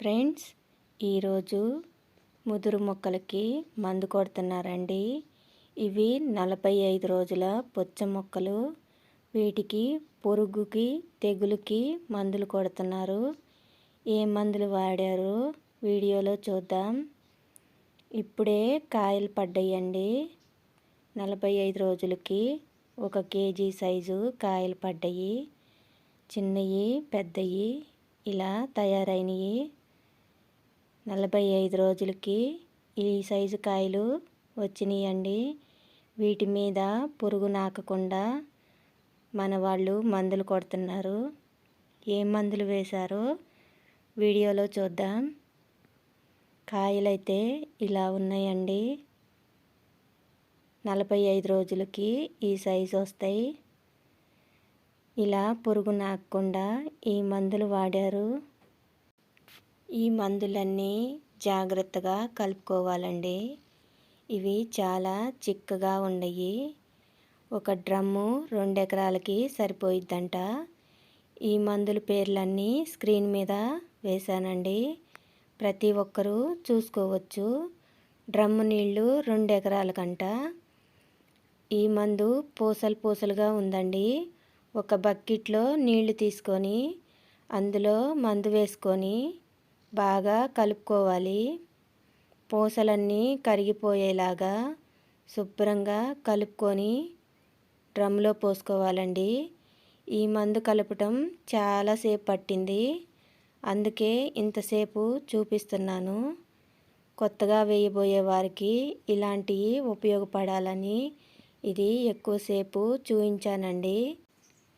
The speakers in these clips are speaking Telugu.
ఫ్రెండ్స్ ఈరోజు ముదురు మొక్కలకి మందు కొడుతున్నారండి. ఇవి నలభై ఐదు రోజుల పొచ్చ మొక్కలు. వీటికి పురుగుకి తెగులుకి మందులు కొడుతున్నారు. ఏ మందులు వాడారు వీడియోలో చూద్దాం. ఇప్పుడే కాయలు పడ్డాయండి. నలభై ఐదు రోజులకి ఒక కేజీ సైజు కాయలు పడ్డాయి. చిన్నవి పెద్దవి ఇలా తయారైనవి నలభై ఐదు రోజులకి ఈ సైజు కాయలు వచ్చినాయండి. వీటి మీద పురుగు నాకకుండా మన వాళ్ళు మందులు కొడుతున్నారు. ఏ మందులు వేశారో వీడియోలో చూద్దాం. కాయలైతే ఇలా ఉన్నాయండి. నలభై ఐదు రోజులకి ఈ సైజు వస్తాయి. ఇలా పురుగు నాకకుండా ఈ మందులు వాడారు. ఈ మందులన్నీ జాగ్రత్తగా కలుపుకోవాలండి. ఇవి చాలా చిక్కగా ఉండయి. ఒక డ్రమ్ము రెండు ఎకరాలకి సరిపోయిద్దంట. ఈ మందుల పేర్లన్నీ స్క్రీన్ మీద వేశానండి. ప్రతి ఒక్కరూ చూసుకోవచ్చు. డ్రమ్ము నీళ్ళు రెండు ఎకరాలకంట ఈ మందు పూసలు పూసలుగా ఉందండి. ఒక బకెట్లో నీళ్ళు తీసుకొని అందులో మందు వేసుకొని బాగా కలుపుకోవాలి. పూసలన్నీ కరిగిపోయేలాగా శుభ్రంగా కలుపుకొని డ్రమ్లో పోసుకోవాలండి. ఈ మందు కలపటం చాలాసేపు పట్టింది. అందుకే ఇంతసేపు చూపిస్తున్నాను. కొత్తగా వేయబోయే వారికి ఇలాంటివి ఉపయోగపడాలని ఇది ఎక్కువసేపు చూపించానండి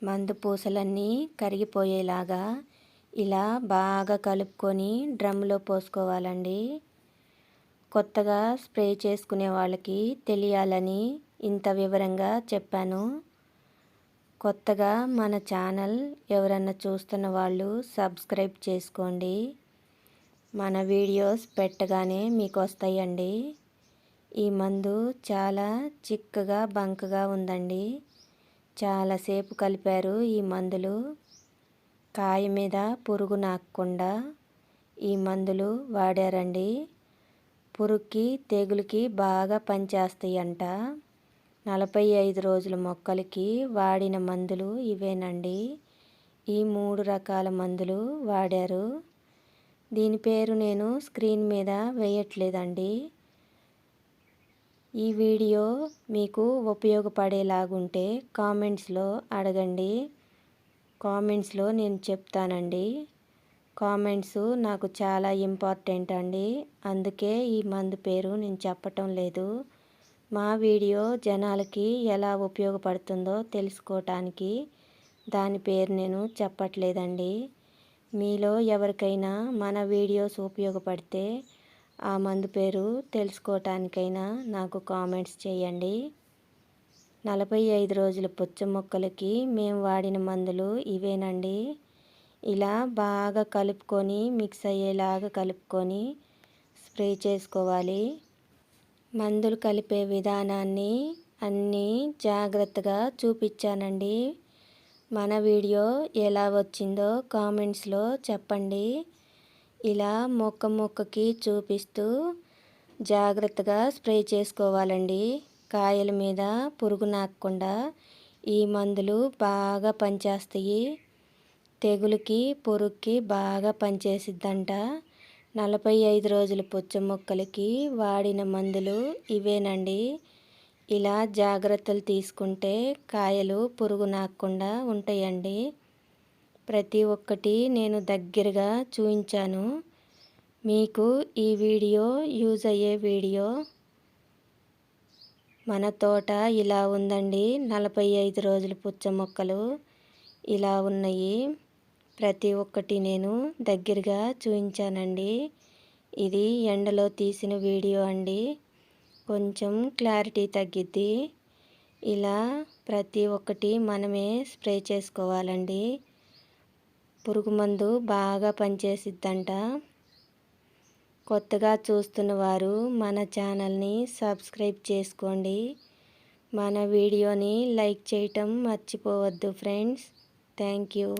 మందు పూసలన్నీ కరిగిపోయేలాగా ఇలా బాగా కలుపుకొని డ్రమ్లో పోసుకోవాలండి. కొత్తగా స్ప్రే చేసుకునే వాళ్ళకి తెలియాలని ఇంత వివరంగా చెప్పాను. కొత్తగా మన ఛానల్ ఎవరన్నా చూస్తున్న వాళ్ళు సబ్స్క్రైబ్ చేసుకోండి. మన వీడియోస్ పెట్టగానే మీకు వస్తాయండి. ఈ మందు చాలా చిక్కగా బంకగా ఉందండి. చాలాసేపు కలిపారు ఈ మందులు. కాయ మీద పురుగు నాకకుండా ఈ మందులు వాడారండి. పురుగుకి తెగులుకి బాగా పనిచేస్తాయంట. నలభై ఐదు రోజుల మొక్కలకి వాడిన మందులు ఇవేనండి. ఈ మూడు రకాల మందులు వాడారు. దీని పేరు నేను స్క్రీన్ మీద వేయట్లేదండి. ఈ వీడియో మీకు ఉపయోగపడేలాగుంటే కామెంట్స్లో అడగండి. కామెంట్స్లో నేను చెప్తానండి. కామెంట్స్ నాకు చాలా ఇంపార్టెంట్ అండి. అందుకే ఈ మందు పేరు నేను చెప్పటం లేదు. మా వీడియో జనాలకి ఎలా ఉపయోగపడుతుందో తెలుసుకోవటానికి దాని పేరు నేను చెప్పట్లేదండి. మీలో ఎవరికైనా మన వీడియోస్ ఉపయోగపడితే ఆ మందు పేరు తెలుసుకోవటానికైనా నాకు కామెంట్స్ చేయండి. నలభై ఐదు రోజుల పుచ్చ మొక్కలకి మేము వాడిన మందులు ఇవేనండి. ఇలా బాగా కలుపుకొని మిక్స్ అయ్యేలాగా కలుపుకొని స్ప్రే చేసుకోవాలి. మందులు కలిపే విధానాన్ని అన్నీ జాగ్రత్తగా చూపించానండి. మన వీడియో ఎలా వచ్చిందో కామెంట్స్లో చెప్పండి. ఇలా మొక్క మొక్కకి చూపిస్తూ జాగ్రత్తగా స్ప్రే చేసుకోవాలండి. కాయల మీద పురుగు నాకకుండా ఈ మందులు బాగా పనిచేస్తాయి. తెగులుకి పురుగుకి బాగా పనిచేసిద్దంట. నలభై ఐదు రోజుల పుచ్చ మొక్కలకి వాడిన మందులు ఇవేనండి. ఇలా జాగ్రత్తలు తీసుకుంటే కాయలు పురుగు నాకకుండా ఉంటాయండి. ప్రతి ఒక్కటి నేను దగ్గరగా చూపించాను మీకు ఈ వీడియో యూజ్ అయ్యే వీడియో మన తోట ఇలా ఉందండి. నలభై ఐదు రోజుల పుచ్చ మొక్కలు ఇలా ఉన్నాయి. ప్రతి ఒక్కటి నేను దగ్గరగా చూపించానండి ఇది ఎండలో తీసిన వీడియో అండి. కొంచెం క్లారిటీ తగ్గిద్ది. ఇలా ప్రతి ఒక్కటి మనమే స్ప్రే చేసుకోవాలండి. పురుగు మందు బాగా పనిచేసిద్దంట. కొత్తగా చూస్తున్న వారు మన ఛానల్ని సబ్స్క్రైబ్ చేసుకోండి. మన వీడియోని లైక్ చేయటం మర్చిపోవద్దు ఫ్రెండ్స్. Thank you.